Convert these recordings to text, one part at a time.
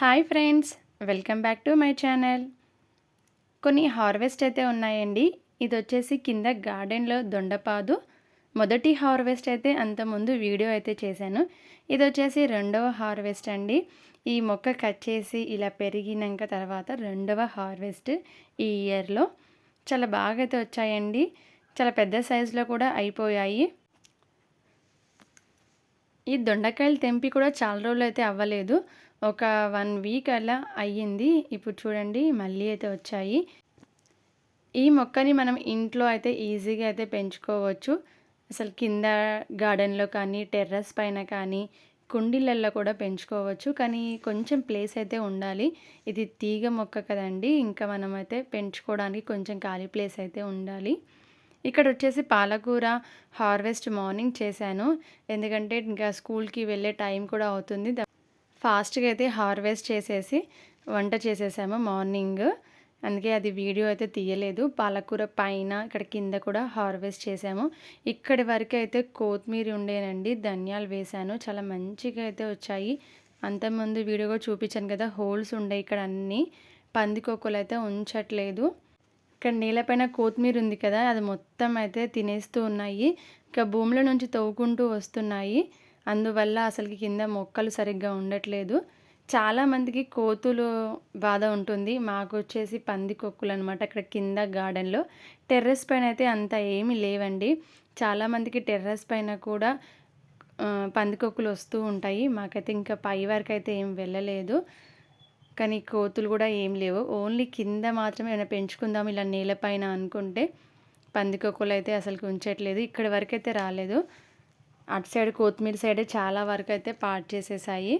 Hi friends welcome back to my channel. కొన్ని harvest అయితే ఉన్నాయండి. ఇది వచ్చేసి కింద గార్డెన్లో దొండపాదు. మొదటి హార్వెస్ట్ అయితే అంతకుముందు వీడియో అయితే చేశాను. ఇది వచ్చేసి రెండవ హార్వెస్ట్ అండి. ఈ మొక్క కట్ చేసి ఇలా పెరిగినాక తర్వాత రెండవ హార్వెస్ట్ ఈ ఇయర్లో. చాలా బాగా అయితే వచ్చాయండి. చాలా పెద్ద సైజులో కూడా అయిపోయాయి. ఈ దొండకాయలు తెంపి కూడా చాలా రోజులు అయితే అవ్వలేదు. ఒక వన్ వీక్ అలా అయ్యింది. ఇప్పుడు చూడండి మళ్ళీ అయితే వచ్చాయి. ఈ మొక్కని మనం ఇంట్లో అయితే ఈజీగా అయితే పెంచుకోవచ్చు. అసలు కింద గార్డెన్లో కానీ టెర్రస్ పైన కానీ కుండీలల్లో కూడా పెంచుకోవచ్చు. కానీ కొంచెం ప్లేస్ అయితే ఉండాలి. ఇది తీగ మొక్క కదండి. ఇంకా మనం అయితే పెంచుకోవడానికి కొంచెం ఖాళీ ప్లేస్ అయితే ఉండాలి. ఇక్కడ వచ్చేసి పాలకూర హార్వెస్ట్ మార్నింగ్ చేశాను. ఎందుకంటే ఇంకా స్కూల్కి వెళ్ళే టైం కూడా అవుతుంది. ఫాస్ట్గా అయితే హార్వెస్ట్ చేసేసి వంట చేసేసాము మార్నింగ్. అందుకే అది వీడియో అయితే తీయలేదు. పాలకూర పైన ఇక్కడ కింద కూడా హార్వెస్ట్ చేసాము. ఇక్కడి వరకు అయితే కొత్తిమీర ఉండేనండి. ధనియాలు వేశాను చాలా మంచిగా అయితే వచ్చాయి. అంతకుముందు వీడియో కూడా చూపించాను కదా హోల్స్ ఉండే ఇక్కడ అన్నీ. పందికొక్కులు అయితే ఉంచట్లేదు. ఇక్కడ నీళ్ళపైన కొత్తిమీర ఉంది కదా అది మొత్తం అయితే తినేస్తూ ఉన్నాయి. ఇంకా భూమిలో నుంచి తవ్వుకుంటూ వస్తున్నాయి. అందువల్ల అసలుకి కింద మొక్కలు సరిగ్గా ఉండట్లేదు. చాలామందికి కోతులు బాధ ఉంటుంది. మాకు వచ్చేసి పందికొక్కులు అనమాట అక్కడ కింద గార్డెన్లో. టెర్రస్ పైన అయితే అంత ఏమీ లేవండి. చాలామందికి టెర్రస్ పైన కూడా పందికొక్కులు వస్తూ ఉంటాయి. మాకైతే ఇంకా పై వరకు అయితే ఏం వెళ్ళలేదు. కానీ కోతులు కూడా ఏం లేవు. ఓన్లీ కింద మాత్రమే ఏమైనా పెంచుకుందాం ఇలా నేలపైన అనుకుంటే పందికొక్కులు అయితే అసలు ఉంచట్లేదు. ఇక్కడి వరకు అయితే రాలేదు. అటు సైడ్ కొత్తిమీర సైడే చాలా వరకు అయితే పాట్ చేసేసాయి.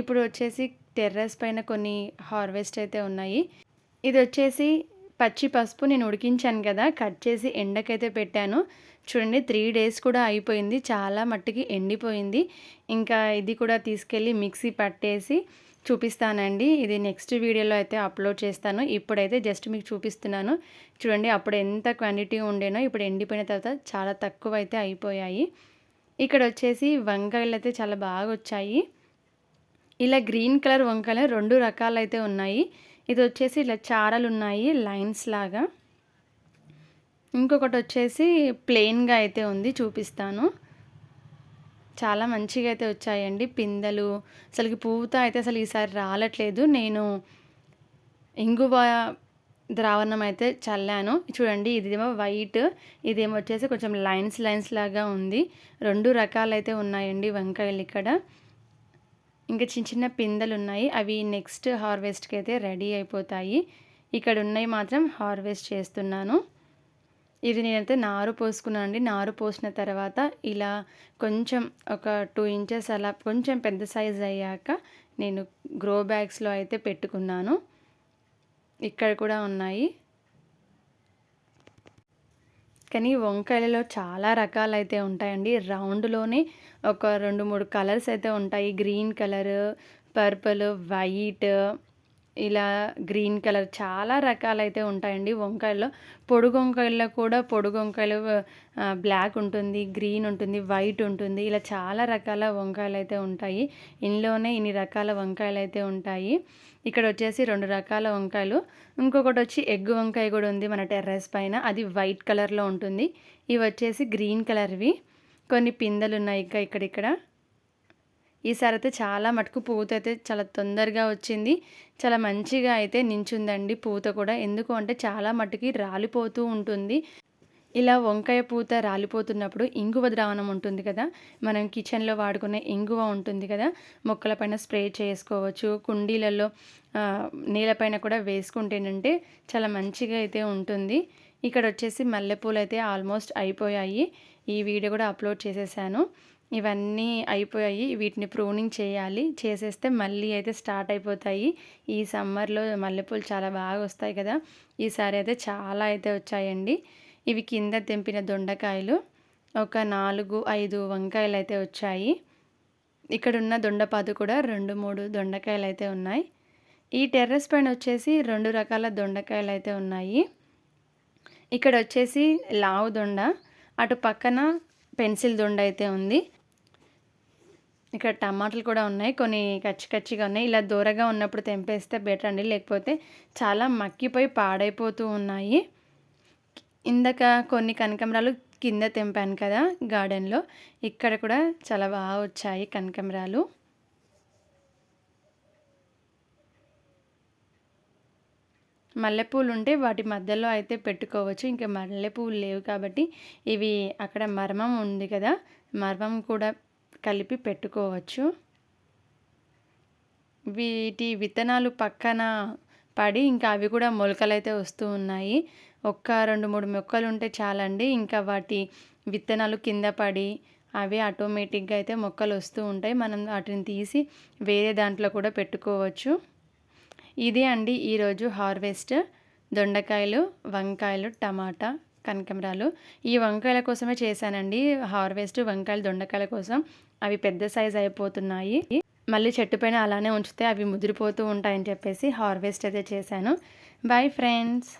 ఇప్పుడు వచ్చేసి టెర్రస్ పైన కొన్ని హార్వెస్ట్ అయితే ఉన్నాయి. ఇది వచ్చేసి పచ్చి పసుపు నేను ఉడికించాను కదా కట్ చేసి ఎండకైతే పెట్టాను. చూడండి త్రీ డేస్ కూడా అయిపోయింది. చాలా మట్టుకి ఎండిపోయింది. ఇంకా ఇది కూడా తీసుకెళ్ళి మిక్సీ పట్టేసి చూపిస్తానండి. ఇది నెక్స్ట్ వీడియోలో అయితే అప్లోడ్ చేస్తాను. ఇప్పుడైతే జస్ట్ మీకు చూపిస్తున్నాను. చూడండి అప్పుడు ఎంత క్వాంటిటీ ఉండేనో ఇప్పుడు ఎండిపోయిన తర్వాత చాలా తక్కువ అయితే అయిపోయాయి. ఇక్కడ వచ్చేసి వంకాయలు అయితే చాలా బాగా వచ్చాయి ఇలా గ్రీన్ కలర్ వంకాయలు రెండు రకాలు అయితే ఉన్నాయి. ఇది వచ్చేసి ఇలా చారలు ఉన్నాయి లైన్స్ లాగా. ఇంకొకటి వచ్చేసి ప్లెయిన్గా అయితే ఉంది చూపిస్తాను. చాలా మంచిగా అయితే వచ్చాయండి పిందెలు. అసలుకి పూత అయితే అసలు ఈసారి రాలట్లేదు. నేను ఇంగువ ద్రావణం అయితే చల్లాను. చూడండి ఇదేమో వైట్ ఇదేమో వచ్చేసి కొంచెం లైన్స్ లైన్స్ లాగా ఉంది. రెండు రకాలైతే ఉన్నాయండి వంకాయలు ఇక్కడ. ఇంకా చిన్న చిన్న పిందెలు ఉన్నాయి అవి నెక్స్ట్ హార్వెస్ట్కి అయితే రెడీ అయిపోతాయి. ఇక్కడ ఉన్నాయి మాత్రం హార్వెస్ట్ చేస్తున్నాను. ఇది నేనైతే నారు పోసుకున్నాను అండి. నారు పోసిన తర్వాత ఇలా కొంచెం ఒక టూ ఇంచెస్ అలా కొంచెం పెద్ద సైజ్ అయ్యాక నేను గ్రో బ్యాగ్స్లో అయితే పెట్టుకున్నాను. ఇక్కడ కూడా ఉన్నాయి. కానీ వంకాయలలో చాలా రకాలు అయితే ఉంటాయండి. రౌండ్లోనే ఒక రెండు మూడు కలర్స్ అయితే ఉంటాయి. గ్రీన్ కలర్ పర్పుల్ వైట్ ఇలా గ్రీన్ కలర్ చాలా రకాలైతే ఉంటాయండి వంకాయల్లో. పొడుగు వంకాయల్లో కూడా పొడుగు వంకాయలు బ్లాక్ ఉంటుంది గ్రీన్ ఉంటుంది వైట్ ఉంటుంది. ఇలా చాలా రకాల వంకాయలు అయితే ఉంటాయి. ఇంట్లోనే ఇన్ని రకాల వంకాయలు అయితే ఉంటాయి. ఇక్కడ వచ్చేసి రెండు రకాల వంకాయలు. ఇంకొకటి వచ్చి ఎగ్ వంకాయ కూడా ఉంది మన టెర్రస్ పైన. అది వైట్ కలర్లో ఉంటుంది. ఇవి వచ్చేసి గ్రీన్ కలర్వి. కొన్ని పిందెలు ఉన్నాయి ఇంకా ఇక్కడిక్కడ. ఈసారి అయితే చాలా మటుకు పూత అయితే చాలా తొందరగా వచ్చింది. చాలా మంచిగా అయితే నించుందండి పూత కూడా. ఎందుకు అంటే చాలా మట్టుకి రాలిపోతూ ఉంటుంది. ఇలా వంకాయ పూత రాలిపోతున్నప్పుడు ఇంగువ ద్రావణం ఉంటుంది కదా. మనం కిచెన్లో వాడుకునే ఇంగువ ఉంటుంది కదా. మొక్కలపైన స్ప్రే చేసుకోవచ్చు. కుండీలలో నీళ్ళపైన కూడా వేసుకుంటేనంటే చాలా మంచిగా అయితే ఉంటుంది. ఇక్కడ వచ్చేసి మల్లెపూలు అయితే ఆల్మోస్ట్ అయిపోయాయి. ఈ వీడియో కూడా అప్లోడ్ చేసేసాను. ఇవన్నీ అయిపోయాయి. వీటిని ప్రూనింగ్ చేయాలి. చేసేస్తే మళ్ళీ అయితే స్టార్ట్ అయిపోతాయి. ఈ సమ్మర్లో మల్లెపూలు చాలా బాగా వస్తాయి కదా. ఈసారి అయితే చాలా అయితే వచ్చాయండి. ఇవి కింద తెంపిన దొండకాయలు. ఒక నాలుగు ఐదు వంకాయలు అయితే వచ్చాయి. ఇక్కడున్న దొండపాదు కూడా రెండు మూడు దొండకాయలు అయితే ఉన్నాయి. ఈ టెర్రస్ పైన వచ్చేసి రెండు రకాల దొండకాయలు అయితే ఉన్నాయి. ఇక్కడ వచ్చేసి లావు దొండ. అటు పక్కన పెన్సిల్ దొండ అయితే ఉంది. ఇక్కడ టమాటాలు కూడా ఉన్నాయి. కొన్ని కచ్చి కచ్చిగా ఉన్నాయి. ఇలా దూరగా ఉన్నప్పుడు తెంపేస్తే బెటర్ అండి. లేకపోతే చాలా మక్కిపోయి పాడైపోతూ ఉన్నాయి. ఇందాక కొన్ని కనకంబరాలు కింద తెంపాను కదా గార్డెన్లో. ఇక్కడ కూడా చాలా బాగా వచ్చాయి కనకంబరాలు. మల్లెపూలు ఉంటే వాటి మధ్యలో అయితే పెట్టుకోవచ్చు. ఇంకా మల్లెపూలు లేవు కాబట్టి ఇవి అక్కడ మర్మం ఉంది కదా. మర్మం కూడా కలిపి పెట్టుకోవచ్చు. వీటి విత్తనాలు పక్కన పడి ఇంకా అవి కూడా మొలకలు అయితే వస్తూ ఉన్నాయి. ఒక్క రెండు మూడు మొక్కలు ఉంటే చాలండి. ఇంకా వాటి విత్తనాలు కింద పడి అవి ఆటోమేటిక్గా అయితే మొక్కలు వస్తూ ఉంటాయి. మనం వాటిని తీసి వేరే దాంట్లో కూడా పెట్టుకోవచ్చు. ఇదే అండి ఈరోజు హార్వెస్ట్ దొండకాయలు వంకాయలు టమాటా. కనకమరాలు ఈ వంకాయల కోసమే చేశానండి. హార్వెస్ట్ వంకాయలు దొండకాయల కోసం. అవి పెద్ద సైజ్ అయిపోతున్నాయి. మళ్ళీ చెట్టు పైన అలానే ఉంచితే అవి ముదిరిపోతూ ఉంటాయని చెప్పేసి హార్వెస్ట్ అయితే చేశాను. Bye friends